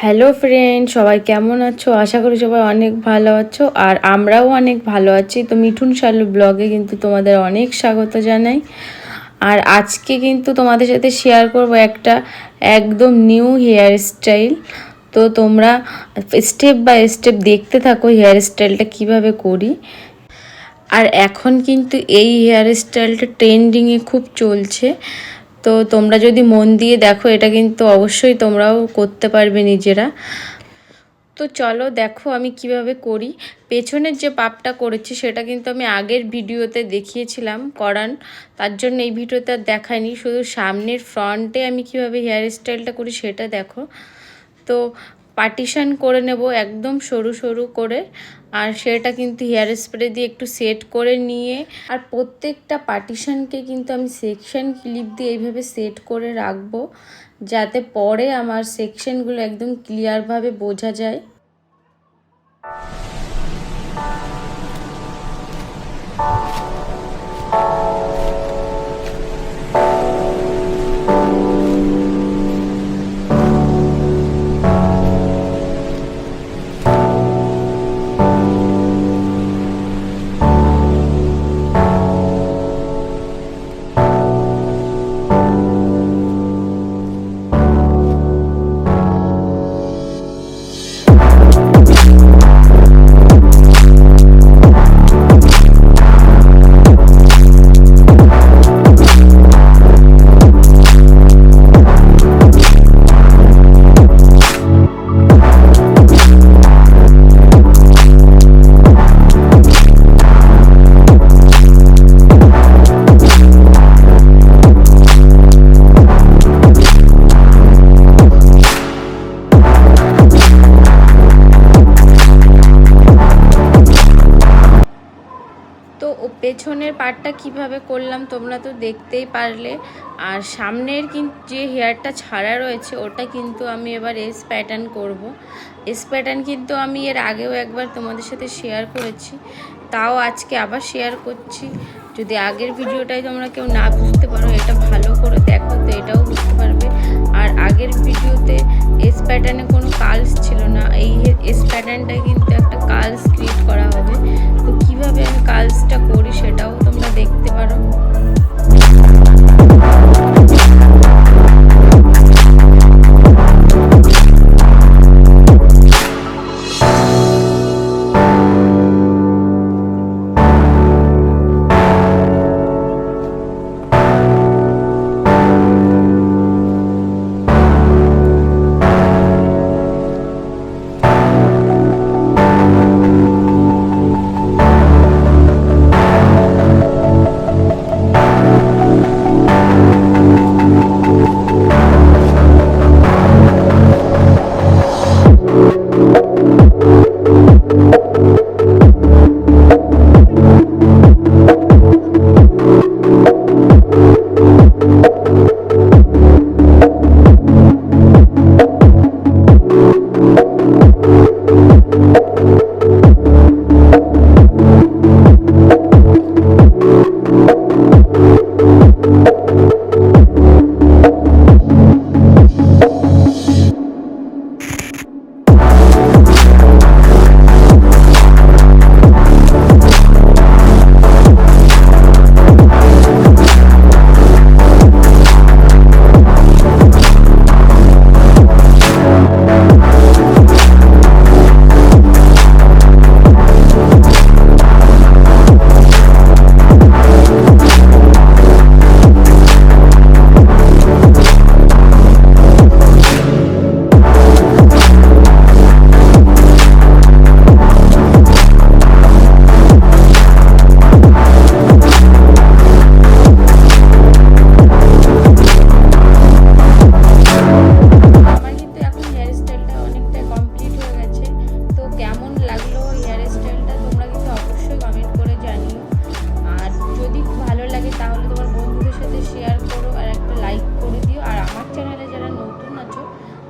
Hello friend সবাই কেমন আছো? আশা করি সবাই অনেক ভালো আছো। আর আমরাও অনেক ভালো আছি। তো মিঠুন শালু ব্লগে কিন্তু তোমাদের অনেক স্বাগত জানাই। আর আজকে কিন্তু তোমাদের সাথে শেয়ার করব একটা একদম নিউ হেয়ার স্টাইল তো তোমরা স্টেপ বাই স্টেপ দেখতে থাকো হেয়ার স্টাইলটা কীভাবে করি। আর এখন কিন্তু এই হেয়ার স্টাইলটা ট্রেন্ডিংয়ে খুব চলছে। তো তোমরা যদি মন দিয়ে দেখো, এটা কিন্তু অবশ্যই তোমরাও করতে পারবে নিজেরা। তো চলো দেখো আমি কীভাবে করি। পেছনের যে পাপটা করেছি, সেটা কিন্তু আমি আগের ভিডিওতে দেখিয়েছিলাম করান। তার জন্য এই ভিডিওতে আর দেখায়নি। শুধু সামনের ফ্রন্টে আমি কীভাবে হেয়ার স্টাইলটা করি, সেটা দেখো। তো পার্টিশন করে নেব একদম সরু সরু করে, আর সেটা কিন্তু হেয়ার স্প্রে দিয়ে একটু সেট করে নিয়ে, আর প্রত্যেকটা পার্টিশানকে কিন্তু আমি সেকশন ক্লিপ দিয়ে এইভাবে সেট করে রাখব, যাতে পরে আমার সেকশনগুলো একদম ক্লিয়ারভাবে বোঝা যায়। পেছনের পার্টটা কীভাবে করলাম তোমরা তো দেখতেই পারলে। আর সামনের কিন্তু যে হেয়ারটা ছাড়া রয়েছে, ওটা কিন্তু আমি এবার এস প্যাটার্ন করব। এস প্যাটার্ন কিন্তু আমি এর আগেও একবার তোমাদের সাথে শেয়ার করেছি। তাও আজকে আবার শেয়ার করছি। যদি আগের ভিডিওটাই তোমরা কেউ না বুঝতে পারো, এটা ভালো করে দেখো তো, এটাও বুঝতে পারবে। আর আগের ভিডিওতে এস প্যাটার্নে কোনো কালস ছিল না।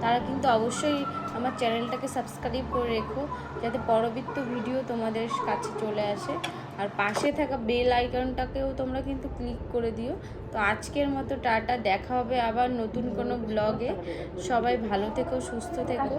তারা কিন্তু অবশ্যই আমার চ্যানেলটাকে সাবস্ক্রাইব করে রেখো, যাতে পরবর্তী ভিডিও তোমাদের কাছে চলে আসে। আর পাশে থাকা বেল আইকনটাকেও তোমরা কিন্তু ক্লিক করে দিও। তো আজকের মতো টাটা, দেখা হবে আবার নতুন কোনো ব্লগে। সবাই ভালো থেকো, সুস্থ থেকো।